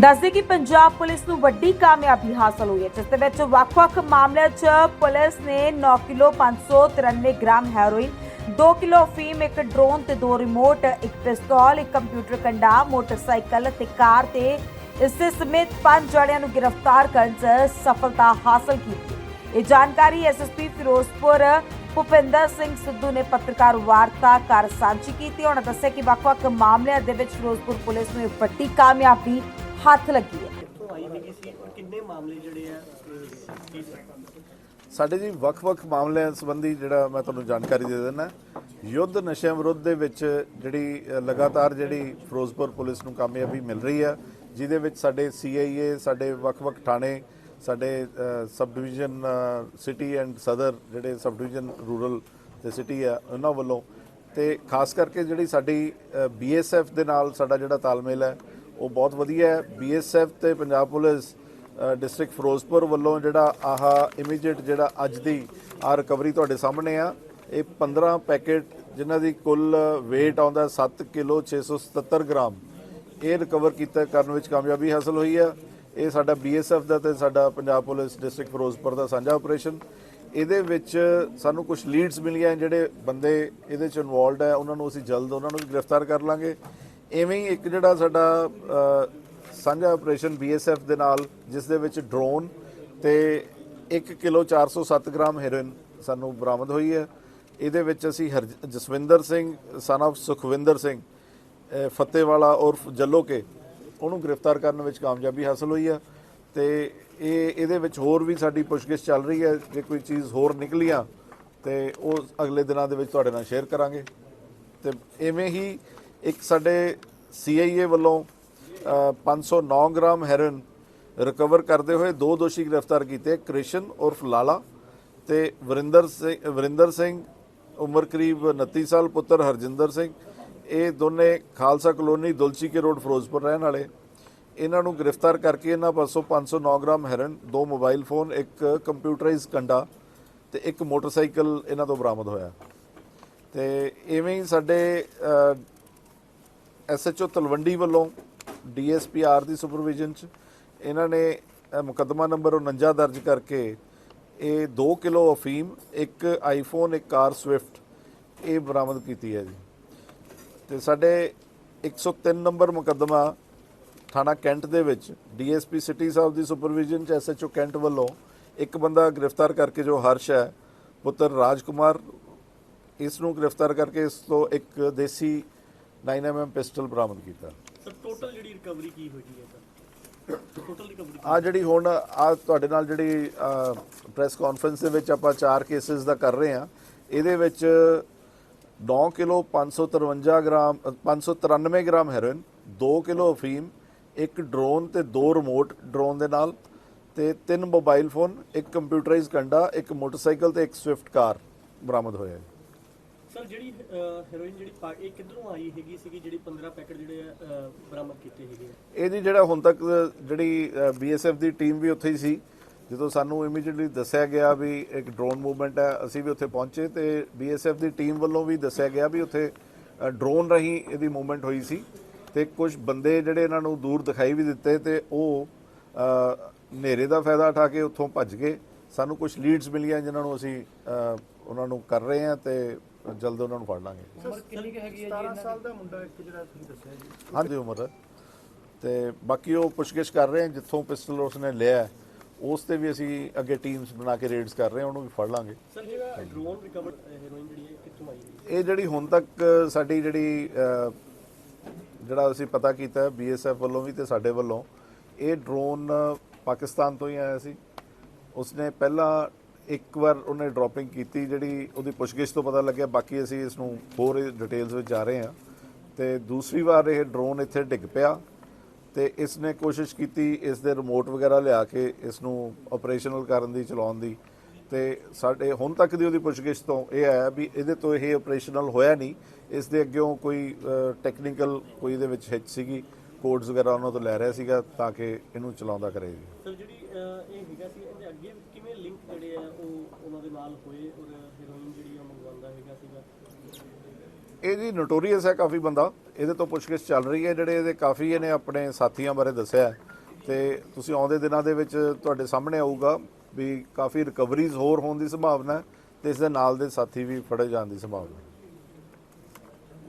ਦੱਸਦੇ ਕਿ ਪੰਜਾਬ ਪੁਲਿਸ ਨੂੰ ਵੱਡੀ ਕਾਮਯਾਬੀ ਹਾਸਲ ਹੋਈ ਹੈ, ਜਿਸ ਦੇ ਵਿੱਚ ਵੱਖ-ਵੱਖ ਮਾਮਲਿਆਂ 'ਚ ਪੁਲਿਸ ਨੇ 9 ਕਿਲੋ 593 ਗ੍ਰਾਮ ਹੈਰੋਇਨ 2 ਕਿਲੋ ਫੀਮ, ਇੱਕ ਡਰੋਨ ਤੇ ਦੋ ਰਿਮੋਟ, ਇੱਕ ਪਿਸਤੌਲ, ਇੱਕ ਕੰਪਿਊਟਰ ਕੰਡਾ, ਮੋਟਰਸਾਈਕਲ ਤੇ ਕਾਰ ਤੇ ਇਸੇ ਸਮੇਤ ਪੰਜ ਜਣਿਆਂ ਨੂੰ ਗ੍ਰਿਫਤਾਰ ਕਰਨ 'ਚ ਸਫਲਤਾ ਹਾਸਲ ਕੀਤੀ। ਇਹ ਜਾਣਕਾਰੀ ਐਸਐਸਪੀ ਫਿਰੋਜ਼ਪੁਰ ਭੁਪਿੰਦਰ ਸਿੰਘ ਸਿੱਧੂ ਨੇ ਪੱਤਰਕਾਰ ਵਾਰਤਾ ਕਰ ਸਾਂਝੀ ਕੀਤੀ। ਉਹਨਾਂ ਦੱਸਿਆ ਕਿ ਵੱਖ-ਵੱਖ ਮਾਮਲਿਆਂ ਦੇ ਵਿੱਚ ਫਿਰੋਜ਼ਪੁਰ ਪੁਲਿਸ ਨੂੰ ਇਹ ਵੱਡੀ ਕਾਮਯਾਬੀ ਹੱਥ ਲੱਗੀ ਹੈ। ਸਾਡੇ ਜੀ ਵੱਖ-ਵੱਖ ਮਾਮਲਿਆਂ ਸੰਬੰਧੀ ਜਿਹੜਾ ਮੈਂ ਤੁਹਾਨੂੰ ਜਾਣਕਾਰੀ ਦੇ ਦਿੰਦਾ, ਯੁੱਧ ਨਸ਼ਿਆਂ ਵਿਰੁੱਧ ਦੇ ਵਿੱਚ ਜਿਹੜੀ ਲਗਾਤਾਰ ਜਿਹੜੀ ਫਿਰੋਜ਼ਪੁਰ ਪੁਲਿਸ ਨੂੰ ਕਾਮਯਾਬੀ ਮਿਲ ਰਹੀ ਆ, ਜਿਹਦੇ ਵਿੱਚ ਸਾਡੇ ਸੀਆਈਏ ਸਾਡੇ ਵੱਖ-ਵੱਖ ਥਾਣੇ, ਸਾਡੇ ਸਬ ਡਿਵੀਜ਼ਨ ਸਿਟੀ ਐਂਡ ਸਦਰ ਜਿਹੜੇ ਸਬ ਡਿਵੀਜ਼ਨ ਰੂਰਲ ਤੇ ਸਿਟੀ ਆ, ਉਹਨਾਂ ਵੱਲੋਂ ਤੇ ਖਾਸ ਕਰਕੇ ਜਿਹੜੀ ਸਾਡੀ ਬੀਐਸਐਫ ਦੇ ਨਾਲ ਸਾਡਾ ਜਿਹੜਾ ਤਾਲਮੇਲ ਹੈ ਉਹ ਬਹੁਤ ਵਧੀਆ ਹੈ। ਬੀਐਸਐਫ ਤੇ ਪੰਜਾਬ ਪੁਲਿਸ ਡਿਸਟ੍ਰਿਕਟ ਫਿਰੋਜ਼ਪੁਰ ਵੱਲੋਂ ਜਿਹੜਾ ਆਹ ਇਮੀਡੀਏਟ ਜਿਹੜਾ ਅੱਜ ਦੀ ਆ ਰਿਕਵਰੀ ਤੁਹਾਡੇ ਸਾਹਮਣੇ ਆ, ਇਹ 15 ਪੈਕੇਟ ਜਿਨ੍ਹਾਂ ਦੀ ਕੁੱਲ weight ਆਉਂਦਾ 7 ਕਿਲੋ 677 ਗ੍ਰਾਮ, ਇਹ ਰਿਕਵਰ ਕੀਤਾ ਕਰਨ ਵਿੱਚ ਕਾਮਯਾਬੀ ਹਾਸਲ ਹੋਈ ਆ। ਇਹ ਸਾਡਾ ਬੀਐਸਐਫ ਦਾ ਤੇ ਸਾਡਾ ਪੰਜਾਬ ਪੁਲਿਸ ਡਿਸਟ੍ਰਿਕਟ ਫਿਰੋਜ਼ਪੁਰ ਦਾ ਸਾਂਝਾ ਆਪਰੇਸ਼ਨ ਇਹਦੇ ਵਿੱਚ ਸਾਨੂੰ ਕੁਝ ਲੀਡਸ ਮਿਲੀਆਂ ਜਿਹੜੇ ਬੰਦੇ ਇਹਦੇ ਚ ਇਨਵੋਲਡ ਹੈ ਉਹਨਾਂ ਨੂੰ ਅਸੀਂ ਜਲਦ ਉਹਨਾਂ ਨੂੰ ਗ੍ਰਿਫਤਾਰ ਕਰ ਲਾਂਗੇ। ਐਵੇਂ ਹੀ ਇੱਕ ਜਿਹੜਾ ਸਾਡਾ ਅ, ਸਾਂਝਾ ਆਪਰੇਸ਼ਨ ਬੀਐਸਐਫ ਦੇ ਨਾਲ ਜਿਸ ਦੇ ਵਿੱਚ ਡਰੋਨ ਤੇ 1 ਕਿਲੋ 407 ਗ੍ਰਾਮ ਹੈਰੋਇਨ ਸਾਨੂੰ ਬਰਾਮਦ ਹੋਈ ਹੈ। ਇਹਦੇ ਵਿੱਚ ਅਸੀਂ ਹਰਜ- ਜਸਵਿੰਦਰ ਸਿੰਘ ਸਨ of ਸੁਖਵਿੰਦਰ ਸਿੰਘ ਅ, ਫਤਿਹਵਾਲਾ ਉਰਫ ਜੱਲੋ ਕੇ ਉਹਨੂੰ ਗ੍ਰਿਫਤਾਰ ਕਰਨ ਵਿੱਚ ਕਾਮਯਾਬੀ ਹਾਸਲ ਹੋਈ ਹੈ। ਤੇ ਇਹ ਇਹਦੇ ਵਿੱਚ ਹੋਰ ਵੀ ਸਾਡੀ ਪੁੱਛਗਿੱਛ ਚੱਲ ਰਹੀ ਹੈ। ਜੇ ਕੋਈ ਚੀਜ਼ ਹੋਰ ਨਿਕਲੀਆਂ ਤੇ ਉਹ ਅਗਲੇ ਦਿਨਾਂ ਦੇ ਵਿੱਚ ਤੁਹਾਡੇ ਨਾਲ ਸ਼ੇਅਰ ਕਰਾਂਗੇ। ਤੇ ਐਵੇਂ ਹੀ ਇੱਕ ਸਾਡੇ ਸੀਆਈਏ ਵੱਲੋਂ ਅ, 509 ਗ੍ਰਾਮ ਹੈਰੋਇਨ ਰਿਕਵਰ ਕਰਦੇ ਹੋਏ ਦੋ ਦੋਸ਼ੀ ਗ੍ਰਿਫਤਾਰ ਕੀਤੇ ਕ੍ਰਿਸ਼ਨ ਉਰਫ ਲਾਲਾ ਤੇ ਵਰਿੰਦਰ ਸਿੰਘ ਵਰਿੰਦਰ ਸਿੰਘ ਉਮਰ ਕਰੀਬ 29 ਸਾਲ ਪੁੱਤਰ ਹਰਜਿੰਦਰ ਸਿੰਘ। ਇਹ ਦੋਨੇ ਖਾਲਸਾ ਕਲੋਨੀ ਦੁਲਚੀ ਕੇ ਰੋਡ ਫਿਰੋਜ਼ਪੁਰ ਰਹਿਣ ਵਾਲੇ। ਇਹਨਾਂ ਨੂੰ ਗ੍ਰਿਫਤਾਰ ਕਰਕੇ ਇਹਨਾਂ ਪਾਸੋਂ 509 ਗ੍ਰਾਮ ਹੈਰਨ ਦੋ ਮੋਬਾਈਲ ਫੋਨ ਇੱਕ ਕੰਪਿਊਟਰਾਈਜ਼ ਕੰਡਾ ਤੇ ਇੱਕ ਮੋਟਰਸਾਈਕਲ ਇਹਨਾਂ ਤੋਂ ਬਰਾਮਦ ਹੋਇਆ। ਤੇ ਇਵੇਂ ਹੀ ਸਾਡੇ ਐਸਐਚਓ ਤਲਵੰਡੀ ਵੱਲੋਂ ਡੀਐਸਪੀਆਰ ਦੀ ਸੁਪਰਵਿਜ਼ਨ ਚ ਇਹਨਾਂ ਨੇ ਅ, ਮੁਕੱਦਮਾ ਨੰਬਰ 49 ਦਰਜ ਕਰਕੇ ਇਹ 2 ਕਿਲੋ ਅਫੀਮ ਇੱਕ ਆਈਫੋਨ ਇੱਕ ਕਾਰ ਸਵਿਫਟ ਇਹ ਬਰਾਮਦ ਕੀਤੀ ਹੈ ਜੀ। ਤੇ ਸਾਡੇ 103 ਨੰਬਰ ਮੁਕੱਦਮਾ ਥਾਣਾ ਕੈਂਟ ਦੇ ਵਿੱਚ ਡੀਐਸਪੀ ਸਿਟੀ ਸਾਹਿਬ ਦੀ ਸੁਪਰਵਿਜ਼ਨ ਚ ਐਸਐਚਓ ਕੈਂਟ ਵੱਲੋਂ ਇੱਕ ਬੰਦਾ ਗ੍ਰਿਫਤਾਰ ਕਰਕੇ ਜੋ ਹਰਸ਼ ਹੈ ਪੁੱਤਰ ਰਾਜਕੁਮਾਰ ਇਸ ਨੂੰ ਗ੍ਰਿਫਤਾਰ ਕਰਕੇ ਇਸ ਤੋਂ ਇੱਕ ਦੇਸੀ 9mm ਪਿਸਟਲ ਬਰਾਮਦ ਕੀਤਾ। ਸਰ ਟੋਟਲ ਜਿਹੜੀ ਰਿਕਵਰੀ ਕੀ ਹੋਈ ਹੈ ਸਰ? ਟੋਟਲ ਰਿਕਵਰੀ ਆ ਜਿਹੜੀ ਹੁਣ ਆ ਤੁਹਾਡੇ ਨਾਲ ਜਿਹੜੀ ਪ੍ਰੈਸ ਕਾਨਫਰੰਸ ਦੇ ਵਿੱਚ ਆਪਾਂ ਚਾਰ ਕੇਸਿਸ ਦਾ ਕਰ ਰਹੇ ਆ ਇਹਦੇ ਵਿੱਚ 9 ਕਿਲੋ 553 ਗ੍ਰਾਮ ਅ, 593 ਗ੍ਰਾਮ ਹੈਰੋਇਨ 2 ਕਿਲੋ ਅਫੀਮ ਇੱਕ ਡਰੋਨ ਤੇ ਦੋ ਰਿਮੋਟ ਡਰੋਨ ਦੇ ਨਾਲ ਤੇ ਤਿੰਨ ਮੋਬਾਈਲ ਫੋਨ ਇੱਕ ਕੰਪਿਊਟਰਾਈਜ਼ ਕੰਡਾ ਇੱਕ ਮੋਟਰਸਾਈਕਲ ਤੇ ਇੱਕ ਸਵਿਫਟ ਕਾਰ ਬਰਾਮਦ ਹੋਇਆ ਹੈ। ਸਰ, ਜਿਹੜੀ ਹੈਰੋਇਨ ਜਿਹੜੀ ਇਹ ਕਿੱਧਰੋਂ ਆਈ ਹੈਗੀ ਸੀਗੀ, ਜਿਹੜੀ 15 ਪੈਕੇਟ ਜਿਹੜੇ ਬਰਾਮਦ ਕੀਤੇ ਹੈਗੇ ਇਹਦੀ ਜਿਹੜਾ ਹੁਣ ਤੱਕ ਜਿਹੜੀ ਬੀਐਸਐਫ ਦੀ ਟੀਮ ਵੀ ਉੱਥੇ ਹੀ ਸੀ, ਜਦੋਂ ਸਾਨੂੰ ਇਮੀਡੀਏਟਲੀ ਦੱਸਿਆ ਗਿਆ ਵੀ ਇੱਕ ਡਰੋਨ ਮੂਵਮੈਂਟ ਹੈ, ਅਸੀਂ ਵੀ ਉੱਥੇ ਪਹੁੰਚੇ ਤੇ ਬੀਐਸਐਫ ਦੀ ਟੀਮ ਵੱਲੋਂ ਵੀ ਦੱਸਿਆ ਗਿਆ ਵੀ ਉੱਥੇ ਡਰੋਨ ਰਾਹੀਂ ਇਹਦੀ ਮੂਵਮੈਂਟ ਹੋਈ ਸੀ ਤੇ ਕੁਝ ਬੰਦੇ ਜਿਹੜੇ ਇਹਨਾਂ ਨੂੰ ਦੂਰ ਦਿਖਾਈ ਵੀ ਦਿੱਤੇ ਤੇ ਉਹ ਹਨੇਰੇ ਦਾ ਫਾਇਦਾ ਉਠਾ ਕੇ ਉੱਥੋਂ ਭੱਜ ਗਏ। ਸਾਨੂੰ ਕੁਝ ਲੀਡਸ ਮਿਲੀਆਂ ਜਿਨ੍ਹਾਂ ਨੂੰ ਅਸੀਂ ਉਹਨਾਂ ਨੂੰ ਕਰ ਰਹੇ ਹਾਂ ਤੇ ਜਲਦ ਉਹਨਾਂ ਨੂੰ ਫੜ ਲਾਂਗੇ। ਉਮਰ ਕਿੰਨੀ ਕੁ ਹੈਗੀ ਹੈ ਜੀ 17 ਸਾਲ ਦਾ ਮੁੰਡਾ ਇੱਕ ਜਿਹੜਾ ਤੁਸੀਂ ਦੱਸਿਆ ਜੀ। ਹਾਂਜੀ ਉਮਰ। ਹੈ। ਤੇ ਬਾਕੀ ਉਹ ਪੁੱਛਗਿੱਛ ਕਰ ਰਹੇ ਹਾਂ ਜਿੱਥੋਂ ਪਿਸਟਲ ਉਸਨੇ ਲਿਆ ਹੈ, ਉਸ ਤੇ ਵੀ ਅਸੀਂ ਅੱਗੇ ਟੀਮਸ ਬਣਾ ਕੇ ਰੇਡਸ ਕਰ ਰਹੇ ਹਾਂ ਉਹਨੂੰ ਵੀ ਫੜ ਲਾਂਗੇ। ਸਰ ਜਿਹੜਾ ਡਰੋਨ ਰਿਕਵਰ ਹੈਰੋਇਨ ਜਿਹੜੀ ਹੈ ਕਿੱਥੋਂ ਆਈ ਹੈ? ਇਹ ਜਿਹੜੀ ਹੁਣ ਤੱਕ ਸਾਡੀ ਜਿਹੜੀ ਜਿਹੜਾ ਅਸੀਂ ਪਤਾ ਕੀਤਾ ਹੈ ਬੀਐਸਐਫ ਵੱਲੋਂ ਵੀ ਤੇ ਸਾਡੇ ਵੱਲੋਂ ਇਹ ਡਰੋਨ ਪਾਕਿਸਤਾਨ ਤੋਂ ਹੀ ਆਇਆ ਸੀ। ਉਸਨੇ ਪਹਿਲਾਂ ਇੱਕ ਵਾਰ ਉਹਨੇ ਡ੍ਰੌਪਿੰਗ ਕੀਤੀ ਜਿਹੜੀ ਉਹਦੀ ਪੁੱਛਗਿੱਛ ਤੋਂ ਪਤਾ ਲੱਗਿਆ, ਬਾਕੀ ਅਸੀਂ ਇਸ ਨੂੰ ਹੋਰ ਡਿਟੇਲਸ ਵਿੱਚ ਜਾ ਰਹੇ ਹਾਂ। ਤੇ ਦੂਸਰੀ ਵਾਰ ਇਹ ਡਰੋਨ ਇੱਥੇ ਡਿੱਗ ਪਿਆ ਤੇ ਇਸ ਨੇ ਕੋਸ਼ਿਸ਼ ਕੀਤੀ ਇਸ ਦੇ ਰਿਮੋਟ ਵਗੈਰਾ ਲਿਆ ਕੇ ਇਸ ਨੂੰ ਆਪਰੇਸ਼ਨਲ ਕਰਨ ਦੀ, ਚਲਾਉਣ ਦੀ। ਤੇ ਸਾਡੇ ਹੁਣ ਤੱਕ ਦੀ ਉਹਦੀ ਪੁੱਛਗਿੱਛ ਤੋਂ ਇਹ ਆਇਆ ਵੀ ਇਹਦੇ ਤੋਂ ਇਹ ਆਪਰੇਸ਼ਨਲ ਹੋਇਆ ਨਹੀਂ। ਇਸ ਦੇ ਅੱਗੇੋਂ ਕੋਈ ਟੈਕਨੀਕਲ ਕੋਈ ਇਹਦੇ ਵਿੱਚ ਹਿੱਚ ਸੀਗੀ। ਕੋਡਸ ਵਗੈਰਾ ਉਹਨਾਂ ਤੋਂ ਲੈ ਰਿਹਾ ਸੀਗਾ ਤਾਂ ਕਿ ਇਹਨੂੰ ਚਲਾਉਂਦਾ ਕਰੇ ਜੀ। ਸਰ ਜਿਹੜੀ ਇਹ ਹੈਗਾ ਸੀ ਇਹਦੇ ਅੱਗੇ ਕਿਵੇਂ ਲਿੰਕ ਜਿਹੜੇ ਆ ਉਹ ਉਹਨਾਂ ਦੇ ਨਾਲ ਹੋਏ ਔਰ ਹੈਰੋਇਨ ਜਿਹੜੀ ਆ ਮੰਗਵਾਉਂਦਾ ਹੈਗਾ ਸੀਗਾ? ਇਹ ਜੀ ਨੋਟੋਰੀਅਸ ਹੈ ਕਾਫੀ ਬੰਦਾ। ਇਹਦੇ ਤੋਂ ਪੁੱਛਗਿੱਛ ਚੱਲ ਰਹੀ ਹੈ। ਜਿਹੜੇ ਇਹਦੇ ਕਾਫੀ ਇਹਨੇ ਆਪਣੇ ਸਾਥੀਆਂ ਬਾਰੇ ਦੱਸਿਆ ਤੇ ਤੁਸੀਂ ਆਉਂਦੇ ਦਿਨਾਂ ਦੇ ਵਿੱਚ ਤੁਹਾਡੇ ਸਾਹਮਣੇ ਆਊਗਾ ਵੀ ਕਾਫੀ ਰਿਕਵਰੀਜ਼ ਹੋਰ ਹੋਣ ਦੀ ਸੰਭਾਵਨਾ ਹੈ ਤੇ ਇਸ ਦੇ ਨਾਲ ਦੇ ਸਾਥੀ ਵੀ ਫੜੇ ਜਾਣ ਦੀ ਸੰਭਾਵਨਾ ਹੈ।